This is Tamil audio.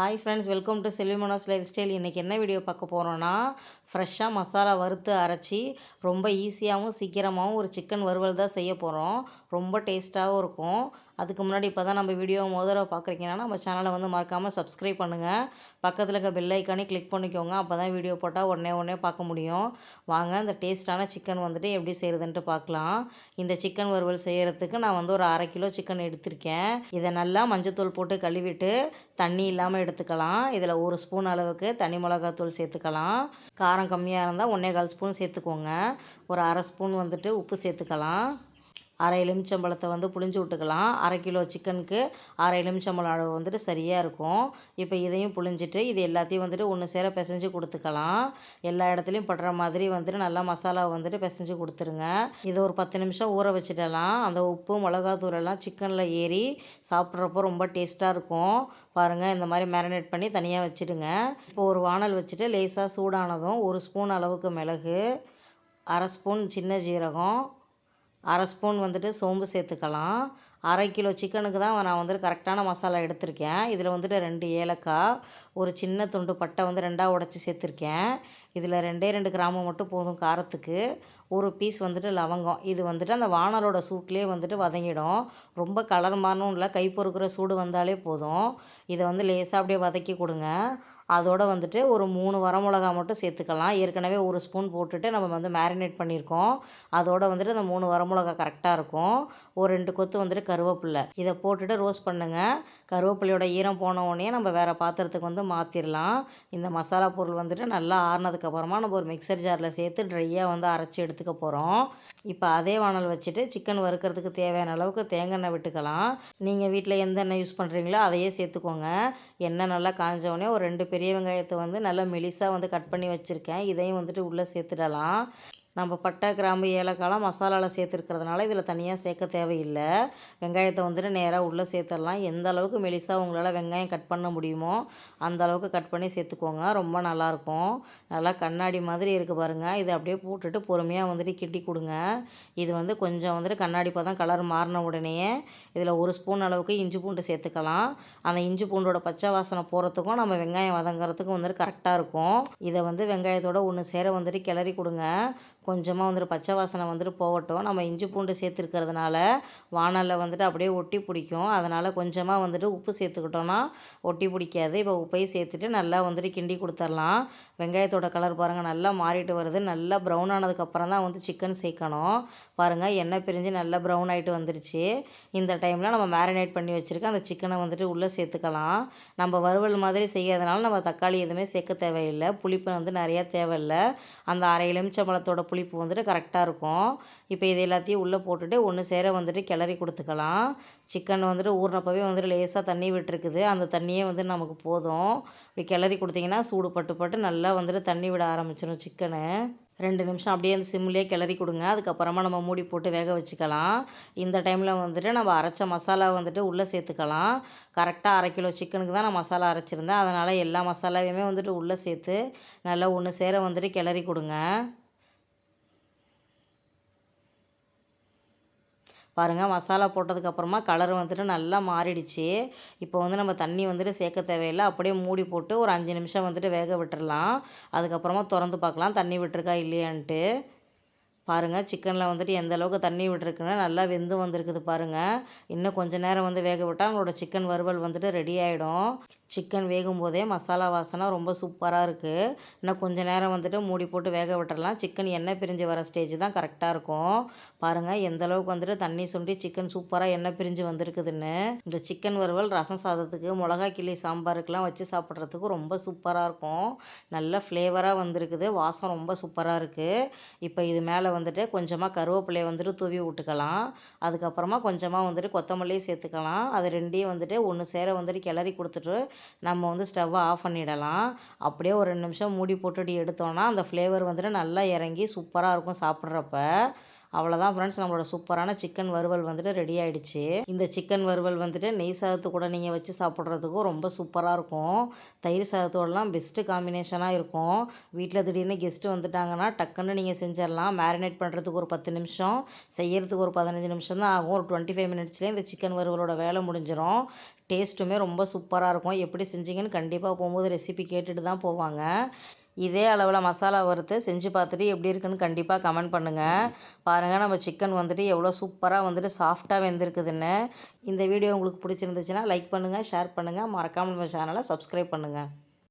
Hi friends welcome to Selvimanos lifestyle இன்றைக்கி என்ன வீடியோ பார்க்க போகிறோன்னா ஃப்ரெஷ்ஷாக மசாலா வறுத்து அரைச்சி ரொம்ப ஈஸியாகவும் சீக்கிரமாகவும் ஒரு சிக்கன் வறுவல் தான் செய்ய போகிறோம் ரொம்ப டேஸ்ட்டாகவும் இருக்கும். அதுக்கு முன்னாடி இப்போ தான் நம்ம வீடியோ முதல்ல பார்க்குறீங்கன்னா நம்ம சேனலை வந்து மறக்காமல் சப்ஸ்கிரைப் பண்ணுங்கள் பக்கத்தில் இருக்க பெல் ஐக்கானே கிளிக் பண்ணிக்கோங்க. அப்போ தான் வீடியோ போட்டால் உடனே உடனே பார்க்க முடியும். வாங்க இந்த டேஸ்ட்டான சிக்கன் வந்துட்டு எப்படி செய்கிறதுன்ட்டு பார்க்கலாம் இந்த சிக்கன் வறுவல் செய்கிறதுக்கு நான் வந்து ஒரு அரை கிலோ சிக்கன் எடுத்திருக்கேன். இதை நல்லா மஞ்சத்தூள் போட்டு கழுவிட்டு தண்ணி இல்லாமல் எடுத்துக்கலாம். இதில் ஒரு ஸ்பூன் அளவுக்கு தனி மிளகாத்தூள் சேர்த்துக்கலாம். காரம் கம்மியாக இருந்தால் ஒன்றே கால் ஸ்பூன் சேர்த்துக்கோங்க. ஒரு அரை ஸ்பூன் வந்துட்டு உப்பு சேர்த்துக்கலாம். அரை எலுமிச்சம்பழத்தை வந்து புளிஞ்சு விட்டுக்கலாம். அரை கிலோ சிக்கனுக்கு அரை எலுமிச்சம்பழம் அளவு வந்துட்டு சரியாக இருக்கும். இப்போ இதையும் புளிஞ்சிட்டு இது எல்லாத்தையும் வந்துட்டு ஒன்று சேர பிசைஞ்சு கொடுத்துக்கலாம். எல்லா இடத்துலையும் படுற மாதிரி வந்துட்டு நல்லா மசாலாவை வந்துட்டு பிசைஞ்சு கொடுத்துருங்க. இதை ஒரு பத்து நிமிஷம் ஊற வச்சுட்டலாம் அந்த உப்பு மிளகாத்தூளெல்லாம் சிக்கனில் ஏறி சாப்பிட்றப்போ ரொம்ப டேஸ்ட்டாக இருக்கும். பாருங்கள் இந்த மாதிரி மேரினேட் பண்ணி தனியாக வச்சுடுங்க. இப்போ ஒரு வானல் வச்சுட்டு லேசாக சூடானதும் ஒரு ஸ்பூன் அளவுக்கு மிளகு அரை ஸ்பூன் சின்ன ஜீரகம் அரை ஸ்பூன் வந்துட்டு சோம்பு சேர்த்துக்கலாம். அரை கிலோ சிக்கனுக்கு தான் நான் வந்துட்டு கரெக்டான மசாலா எடுத்திருக்கேன். இதில் வந்துட்டு ரெண்டு ஏலக்காய் ஒரு சின்ன துண்டு பட்டை வந்து ரெண்டாக உடச்சி சேர்த்துருக்கேன். இதில் ரெண்டே ரெண்டு கிராமம் மட்டும் போதும் காரத்துக்கு. ஒரு பீஸ் வந்துட்டு லவங்கம். இது வந்துட்டு அந்த வானலோட சூட்லேயே வந்துட்டு வதங்கிடும். ரொம்ப கலர் மாறணும் இல்லை கை பொறுக்கிற சூடு வந்தாலே போதும். இதை வந்து லேசாக அப்படியே வதக்கி கொடுங்க. அதோடு வந்துட்டு ஒரு மூணு வரமிளகா மட்டும் சேர்த்துக்கலாம். ஏற்கனவே ஒரு ஸ்பூன் போட்டுட்டு நம்ம வந்து மேரினேட் பண்ணியிருக்கோம். அதோடு வந்துட்டு அந்த மூணு வரமிளகா கரெக்டாக இருக்கும். ஒரு ரெண்டு கொத்து வந்துட்டு கருவேப்பில்லை. இதை போட்டுட்டு ரோஸ்ட் பண்ணுங்கள் கருவேப்பிலையோட ஈரம் போன உடனே நம்ம வேறு பாத்திரத்துக்கு வந்து மாற்றிடலாம் இந்த மசாலா பொருள் வந்துட்டு நல்லா ஆறுனதுக்கப்புறமா நம்ம ஒரு மிக்சர் ஜாரில் சேர்த்து ட்ரையாக வந்து அரைச்சி எடுத்துக்க போகிறோம் இப்போ அதே வானல் வச்சுட்டு சிக்கன் வறுக்கிறதுக்கு தேவையான அளவுக்கு தேங்காய் எண்ணெய் விட்டுக்கலாம். நீங்கள் வீட்டில் எந்த எண்ணெய் யூஸ் பண்ணுறீங்களோ அதையே சேர்த்துக்கோங்க. எண்ணெய் நல்லா காஞ்ச உடனே ஒரு ரெண்டு பெரிய வெங்காயத்தை வந்து நல்லா மெலிசாக வந்து கட் பண்ணி வச்சுருக்கேன். இதையும் வந்துட்டு உள்ளே சேர்த்துடலாம். நம்ம பட்டை கிராம்பு ஏலக்காய்லாம் மசாலாவில் சேர்த்துருக்கிறதுனால இதில் தனியாக சேர்க்க தேவையில்லை. வெங்காயத்தை வந்துட்டு நேராக உள்ளே சேர்த்துடலாம். எந்த அளவுக்கு மெலிசாக உங்களால் வெங்காயம் கட் பண்ண முடியுமோ அந்த அளவுக்கு கட் பண்ணி சேர்த்துக்கோங்க. ரொம்ப நல்லாயிருக்கும். நல்லா கண்ணாடி மாதிரி இருக்குது பாருங்கள் இதை அப்படியே போட்டுட்டு பொறுமையாக வந்துட்டு கிட்டி கொடுங்க. இது வந்து கொஞ்சம் வந்துட்டு கண்ணாடி பார்த்தா கலர் மாறின உடனே இதில் ஒரு ஸ்பூன் அளவுக்கு இஞ்சி பூண்டு சேர்த்துக்கலாம். அந்த இஞ்சி பூண்டோட பச்சை வாசனை போகிறதுக்கும் நம்ம வெங்காயம் வதங்குறதுக்கும் வந்துட்டு கரெக்டாக இருக்கும். இதை வந்து வெங்காயத்தோட ஒன்று சேர வந்துட்டு கிளறி கொடுங்க. கொஞ்சமாக வந்துட்டு பச்சை வாசனை வந்துட்டு போகட்டும். நம்ம இஞ்சி பூண்டு சேர்த்துருக்கிறதுனால வானலில் வந்துட்டு அப்படியே ஒட்டி பிடிக்கும். அதனால் கொஞ்சமாக வந்துட்டு உப்பு சேர்த்துக்கிட்டோன்னா ஒட்டி பிடிக்காது. இப்போ உப்பையும் சேர்த்துட்டு நல்லா வந்துட்டு கிண்டி கொடுத்துர்லாம். வெங்காயத்தோட கலர் பாருங்கள் நல்லா மாறிட்டு வருது. நல்லா ப்ரௌன் ஆனதுக்கப்புறம் தான் வந்து சிக்கன் சேர்க்கணும். பாருங்கள் எண்ணெய் பிரிஞ்சு நல்லா ப்ரௌன் ஆகிட்டு வந்துருச்சு. இந்த டைமில் நம்ம மேரினேட் பண்ணி வச்சுருக்க அந்த சிக்கனை வந்துட்டு உள்ளே சேர்த்துக்கலாம். நம்ம வறுவல் மாதிரி செய்யாதனால நம்ம தக்காளி எதுவுமே சேர்க்க தேவையில்லை. புளிப்பு வந்து நிறையா தேவையில்லை. அந்த அரை எலுமிச்சம்பழத்தோட புளிப்பு வந்துட்டு கரெக்டாக இருக்கும். இப்போ இது எல்லாத்தையும் உள்ளே போட்டுட்டு ஒன்று சேர வந்துட்டு கிளறி கொடுத்துக்கலாம். சிக்கன் வந்துட்டு ஊறினப்பவே வந்துட்டு லேசாக தண்ணி விட்டுருக்குது. அந்த தண்ணியே வந்து நமக்கு போதும். இப்படி கிளறி கொடுத்தீங்கன்னா சூடு பட்டு பட்டு நல்லா வந்துட்டு தண்ணி விட ஆரம்பிச்சிடும் சிக்கனு ரெண்டு நிமிஷம் அப்படியே அந்த சிம்லேயே கிளறி கொடுங்க. அதுக்கப்புறமா நம்ம மூடி போட்டு வேக வச்சுக்கலாம். இந்த டைமில் வந்துட்டு நம்ம அரைச்ச மசாலா வந்துட்டு உள்ளே சேர்த்துக்கலாம். கரெக்டாக அரை கிலோ சிக்கனுக்கு தான் நான் மசாலா அரைச்சிருந்தேன். அதனால் எல்லா மசாலாவையுமே வந்துட்டு உள்ளே சேர்த்து நல்லா ஒன்று சேர வந்துட்டு கிளறி கொடுங்க. பாருங்கள் மசாலா போட்டதுக்கப்புறமா கலர் வந்துட்டு நல்லா மாறிடுச்சு. இப்போ வந்து நம்ம தண்ணி வந்துட்டு சேர்க்க தேவையில்லை. அப்படியே மூடி போட்டு ஒரு அஞ்சு நிமிஷம் வந்துட்டு வேக விட்டுறலாம். அதுக்கப்புறமா திறந்து பார்க்கலாம். தண்ணி விட்டுருக்கா இல்லையான்ட்டு. பாருங்கள் சிக்கனில் வந்துட்டு எந்த அளவுக்கு தண்ணி விட்டுருக்குன்னு நல்லா வெந்து வந்திருக்குது பாருங்கள் இன்னும் கொஞ்சம் நேரம் வந்து வேக விட்டால் அவங்களோட சிக்கன் வறுவல் வந்துட்டு ரெடி ஆகிடும் சிக்கன் வேகும் போதே மசாலா வாசனை ரொம்ப சூப்பராக இருக்குது இன்னும் கொஞ்சம் நேரம் வந்துட்டு மூடி போட்டு வேக விட்டுறலாம். சிக்கன் எண்ணெய் பிரிஞ்சு வர ஸ்டேஜ் தான் கரெக்டாக இருக்கும். பாருங்கள் எந்த அளவுக்கு வந்துட்டு தண்ணி சுண்டி சிக்கன் சூப்பராக எண்ணெய் பிரிஞ்சு வந்திருக்குதுன்னு. இந்த சிக்கன் வறுவல் ரசம் சாதத்துக்கு மிளகா கிளி சாம்பாருக்கெலாம் வச்சு சாப்பிட்றதுக்கு ரொம்ப சூப்பராக இருக்கும். நல்ல ஃப்ளேவராக வந்திருக்குது. வாசம் ரொம்ப சூப்பராக இருக்குது இப்போ இது மேலே வந்துட்டு கொஞ்சமாக கருவேப்பிலையை வந்துட்டு தூவி விட்டுக்கலாம். அதுக்கப்புறமா கொஞ்சமாக வந்துட்டு கொத்தமல்லியும் சேர்த்துக்கலாம். அது ரெண்டையும் வந்துட்டு ஒன்று சேர வந்துட்டு கிளறி கொடுத்துட்டு நம்ம வந்து ஸ்டவ்வை ஆஃப் பண்ணிடலாம். அப்படியே ஒரு ரெண்டு நிமிஷம் மூடி போட்டுட்டு எடுத்தோன்னா அந்த ஃப்ளேவர் வந்துட்டு நல்லா இறங்கி சூப்பராக இருக்கும் சாப்பிட்றப்ப. அவ்வளோதான் ஃப்ரெண்ட்ஸ் நம்மளோட சூப்பரான சிக்கன் வறுவல் வந்துட்டு ரெடி ஆகிடுச்சு இந்த சிக்கன் வறுவல் வந்துட்டு நெய் சாதத்து கூட நீங்கள் வச்சு சாப்பிட்றதுக்கும் ரொம்ப சூப்பராக இருக்கும். தயிர் சாதத்தோடலாம் பெஸ்ட்டு காம்பினேஷனாக இருக்கும். வீட்டில் திடீர்னு கெஸ்ட்டு வந்துட்டாங்கன்னா டக்குன்னு நீங்கள் செஞ்சிடலாம். மேரினேட் பண்ணுறதுக்கு ஒரு பத்து நிமிஷம் செய்கிறதுக்கு ஒரு பதினஞ்சு நிமிஷம் தான் ஆகும். ஒரு டுவெண்ட்டி ஃபைவ் மினிட்ஸ்லேயே இந்த சிக்கன் வறுவலோட வேலை முடிஞ்சிடும் டேஸ்ட்டுமே ரொம்ப சூப்பராக இருக்கும். எப்படி செஞ்சீங்கன்னு கண்டிப்பாக போகும்போது ரெசிபி கேட்டுட்டு தான் போவாங்க. இதே அளவில் மசாலா வறுத்து செஞ்சு பார்த்துட்டு எப்படி இருக்குன்னு கண்டிப்பாக கமெண்ட் பண்ணுங்கள் பாருங்கள் நம்ம சிக்கன் வந்துட்டு எவ்வளோ சூப்பராக வந்துட்டு சாஃப்டாக வெந்திருக்குதுன்னு. இந்த வீடியோ உங்களுக்கு பிடிச்சிருந்துச்சுன்னா லைக் பண்ணுங்கள் ஷேர் பண்ணுங்கள் மறக்காமல் நம்ம சேனலை சப்ஸ்கிரைப் பண்ணுங்கள்